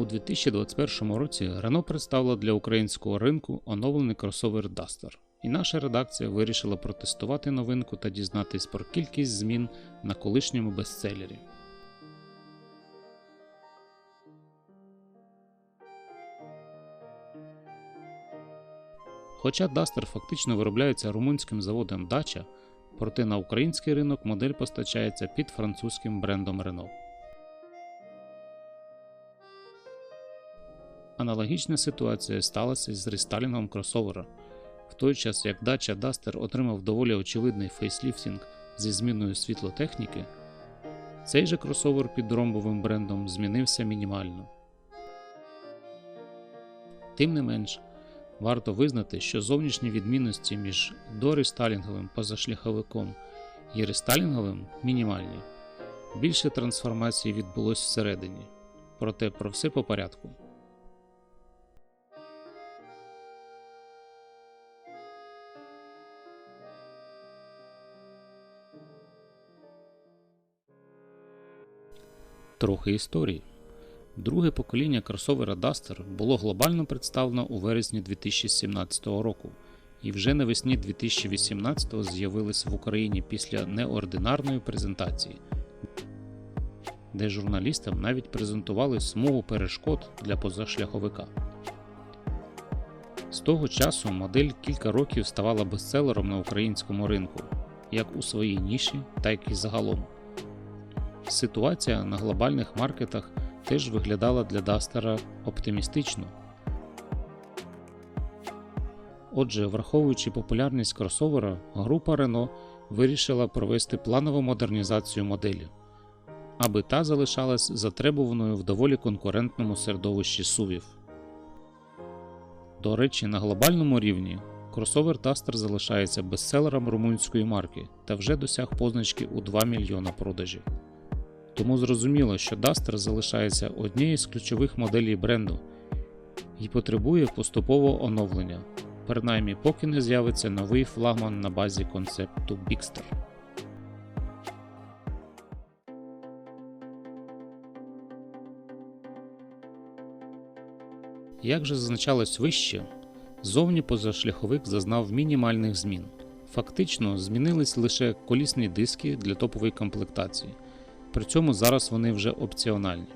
У 2021 році Renault представила для українського ринку оновлений кросовер Duster. І наша редакція вирішила протестувати новинку та дізнатись про кількість змін на колишньому бестселері. Хоча Duster фактично виробляється румунським заводом Dacia, проте на український ринок модель постачається під французьким брендом Renault. Аналогічна ситуація сталася з рестайлінгом кросовера. В той час як Dacia Duster отримав доволі очевидний фейсліфтінг зі зміною світлотехніки, цей же кросовер під ромбовим брендом змінився мінімально. Тим не менш, варто визнати, що зовнішні відмінності між дорестайлінговим позашляховиком і рестайлінговим мінімальні. Більше трансформації відбулось всередині. Проте про все по порядку. Трохи історії. Друге покоління кросовера Duster було глобально представлено у вересні 2017 року, і вже навесні 2018 з'явилось в Україні після неординарної презентації, де журналістам навіть презентували смугу перешкод для позашляховика. З того часу модель кілька років ставала бестселером на українському ринку, як у своїй ніші, так і загалом. Ситуація на глобальних маркетах теж виглядала для Дастера оптимістично. Отже, враховуючи популярність кросовера, група Renault вирішила провести планову модернізацію моделі, аби та залишалась затребуваною в доволі конкурентному середовищі сувів. До речі, на глобальному рівні кросовер Duster залишається бестселером румунської марки та вже досяг позначки у 2 мільйона продажів. Тому зрозуміло, що Duster залишається однією з ключових моделей бренду і потребує поступового оновлення, принаймні поки не з'явиться новий флагман на базі концепту Bigster. Як же зазначалось вище, зовні позашляховик зазнав мінімальних змін. Фактично змінились лише колісні диски для топової комплектації. При цьому зараз вони вже опціональні.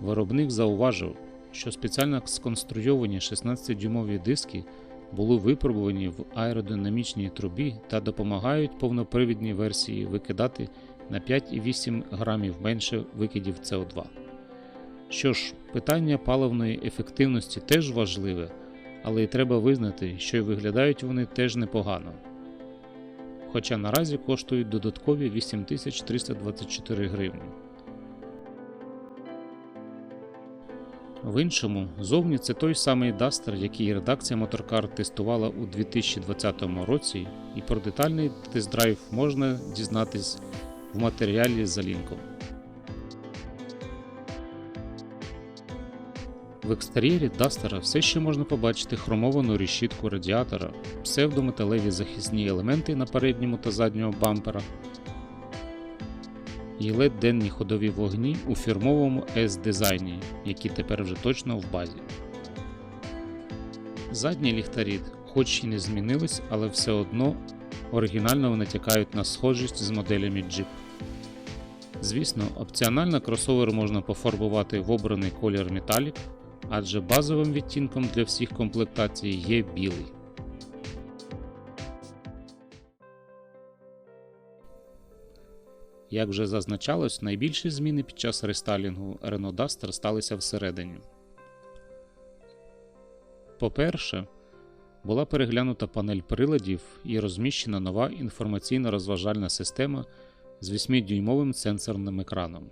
Виробник зауважив, що спеціально сконструйовані 16-дюймові диски були випробувані в аеродинамічній трубі та допомагають повнопривідній версії викидати на 5,8 грамів менше викидів СО2. Що ж, питання паливної ефективності теж важливе, але й треба визнати, що й виглядають вони теж непогано хоча наразі коштують додаткові 8324 гривні. В іншому, зовні це той самий Duster, який редакція Motorcar тестувала у 2020 році, і про детальний тест-драйв можна дізнатись в матеріалі за лінком. В екстер'єрі Дастера все ще можна побачити хромовану решітку радіатора, псевдометалеві захисні елементи на передньому та задньому бампера і led денні ходові вогні у фірмовому S-дизайні, які тепер вже точно в базі. Задні ліхтарі, хоч і не змінились, але все одно оригінально натякають на схожість з моделями Jeep. Звісно, опціонально кросовер можна пофарбувати в обраний колір Metallic, адже базовим відтінком для всіх комплектацій є білий. Як вже зазначалось, найбільші зміни під час рестайлінгу Renault Duster сталися всередині. По-перше, була переглянута панель приладів і розміщена нова інформаційно-розважальна система з 8-дюймовим сенсорним екраном.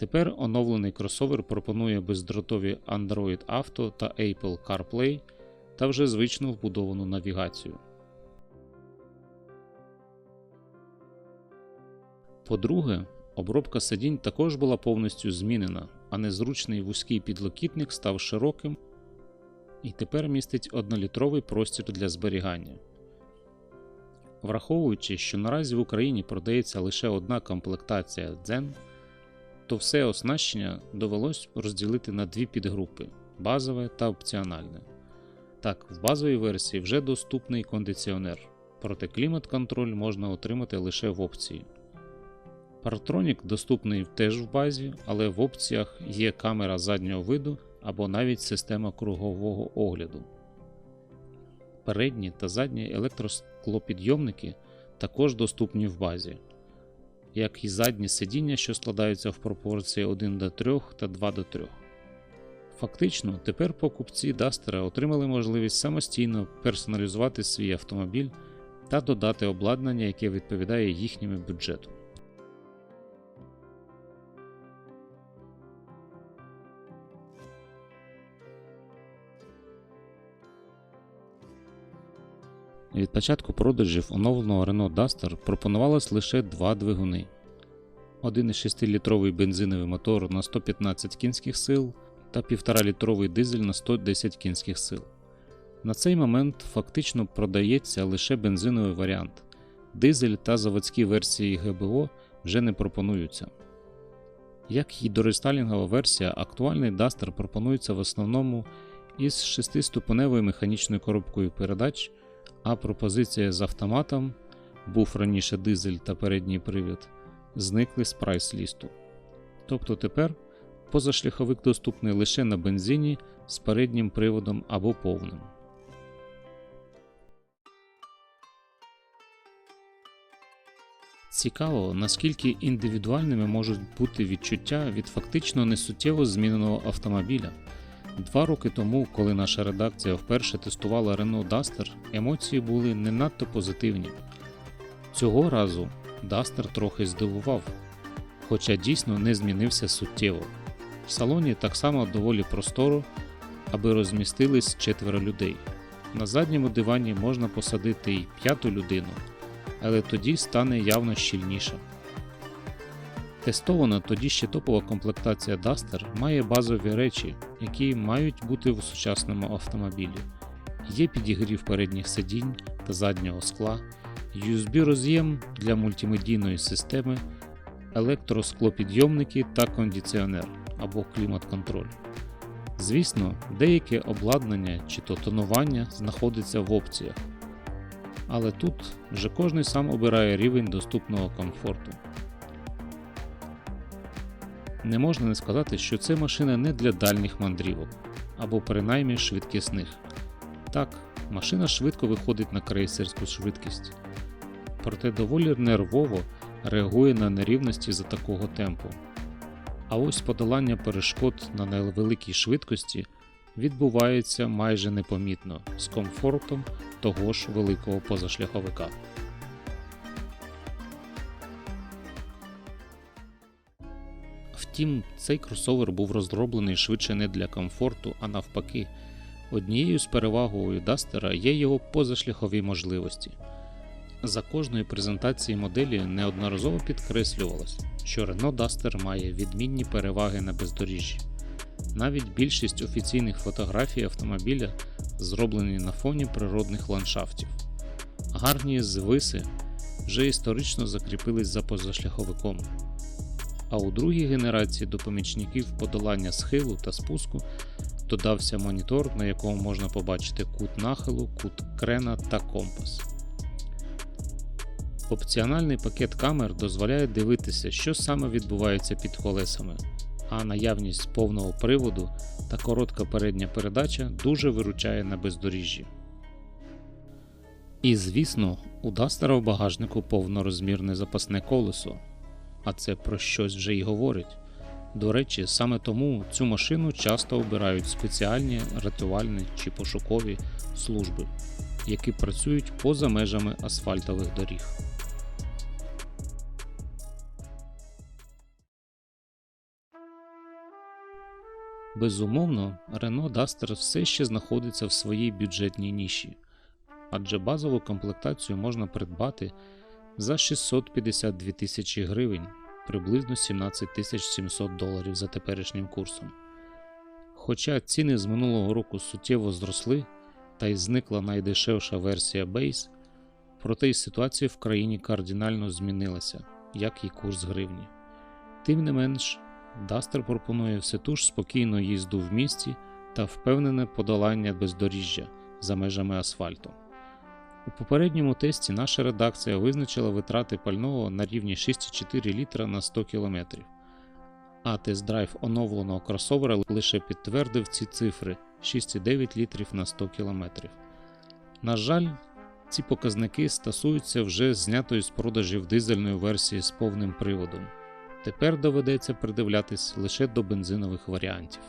Тепер оновлений кросовер пропонує бездротові Android Auto та Apple CarPlay та вже звичну вбудовану навігацію. По-друге, обробка сидінь також була повністю змінена, а незручний вузький підлокітник став широким і тепер містить однолітровий простір для зберігання. Враховуючи, що наразі в Україні продається лише одна комплектація Zen Тобто все оснащення довелось розділити на дві підгрупи базове та опціональне. Так, в базовій версії вже доступний кондиціонер, проте клімат-контроль можна отримати лише в опції. Паратронік доступний теж в базі, але в опціях є камера заднього виду або навіть система кругового огляду. Передні та задні електросклопідйомники також доступні в базі, як і задні сидіння, що складаються в пропорції 1 до 3 та 2 до 3. Фактично, тепер покупці Дастера отримали можливість самостійно персоналізувати свій автомобіль та додати обладнання, яке відповідає їхньому бюджету. Від початку продажів оновленого Renault Duster пропонувалось лише два двигуни: 1,6-літровий бензиновий мотор на 115 кінських сил та 1,5-літровий дизель на 110 кінських сил. На цей момент фактично продається лише бензиновий варіант. Дизель та заводські версії ГБО вже не пропонуються. Як і дорестайлінгова версія, актуальний Duster пропонується в основному із 6-ступеневою механічною коробкою передач, а пропозиція з автоматом був раніше дизель та передній привід, зникли з прайс-лісту. Тобто тепер позашляховик доступний лише на бензині з переднім приводом або повним. Цікаво, наскільки індивідуальними можуть бути відчуття від фактично несуттєво зміненого автомобіля. Два роки тому, коли наша редакція вперше тестувала Renault Duster, емоції були не надто позитивні. Цього разу Duster трохи здивував, хоча дійсно не змінився суттєво. В салоні так само доволі просторо, аби розмістились четверо людей. На задньому дивані можна посадити й п'яту людину, але тоді стане явно щільніше. Тестована тоді ще топова комплектація Duster має базові речі, які мають бути в сучасному автомобілі. Є підігрів передніх сидінь та заднього скла, USB-роз'єм для мультимедійної системи, електросклопідйомники та кондиціонер або клімат-контроль. Звісно, деяке обладнання чи то тонування знаходиться в опціях, але тут вже кожний сам обирає рівень доступного комфорту. Не можна не сказати, що це машина не для дальніх мандрівок або принаймні швидкісних. Так, машина швидко виходить на крейсерську швидкість, проте доволі нервово реагує на нерівності за такого темпу. А ось подолання перешкод на невеликій швидкості відбувається майже непомітно з комфортом того ж великого позашляховика. Втім, цей кросовер був розроблений швидше не для комфорту, а навпаки. Однією з перевагою Дастера є його позашляхові можливості. За кожної презентації моделі неодноразово підкреслювалось, що Renault Duster має відмінні переваги на бездоріжжі. Навіть більшість офіційних фотографій автомобіля зроблені на фоні природних ландшафтів. Гарні звиси вже історично закріпились за позашляховиком. А у другій генерації до помічників подолання схилу та спуску додався монітор, на якому можна побачити кут нахилу, кут крена та компас. Опціональний пакет камер дозволяє дивитися, що саме відбувається під колесами, а наявність повного приводу та коротка передня передача дуже виручає на бездоріжжі. І звісно, у Дастера в багажнику повнорозмірне запасне колесо, а це про щось вже й говорить. До речі, саме тому цю машину часто обирають спеціальні рятувальні чи пошукові служби, які працюють поза межами асфальтових доріг. Безумовно, Renault Duster все ще знаходиться в своїй бюджетній ніші, адже базову комплектацію можна придбати за 652 тисячі гривень, приблизно 17 тисяч 700 доларів за теперішнім курсом. Хоча ціни з минулого року суттєво зросли та й зникла найдешевша версія Base, проте й ситуація в країні кардинально змінилася, як і курс гривні. Тим не менш, Duster пропонує все ту ж спокійну їзду в місті та впевнене подолання бездоріжжя за межами асфальту. У попередньому тесті наша редакція визначила витрати пального на рівні 6,4 літра на 100 км, а тест-драйв оновленого кросовера лише підтвердив ці цифри 6,9 літрів на 100 км. На жаль, ці показники стосуються вже знятої з продажів дизельної версії з повним приводом. Тепер доведеться придивлятись лише до бензинових варіантів.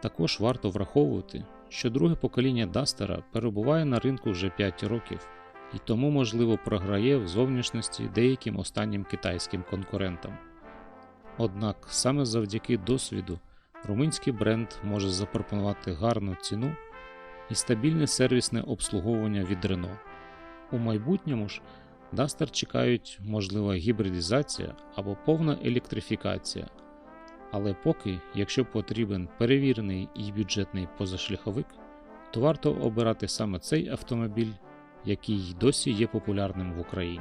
Також варто враховувати, що друге покоління Дастера перебуває на ринку вже 5 років і тому, можливо, програє в зовнішності деяким останнім китайським конкурентам. Однак саме завдяки досвіду румунський бренд може запропонувати гарну ціну і стабільне сервісне обслуговування від Renault. У майбутньому ж Duster чекають можлива гібридизація або повна електрифікація. Але поки, якщо потрібен перевірений і бюджетний позашляховик, то варто обирати саме цей автомобіль, який досі є популярним в Україні.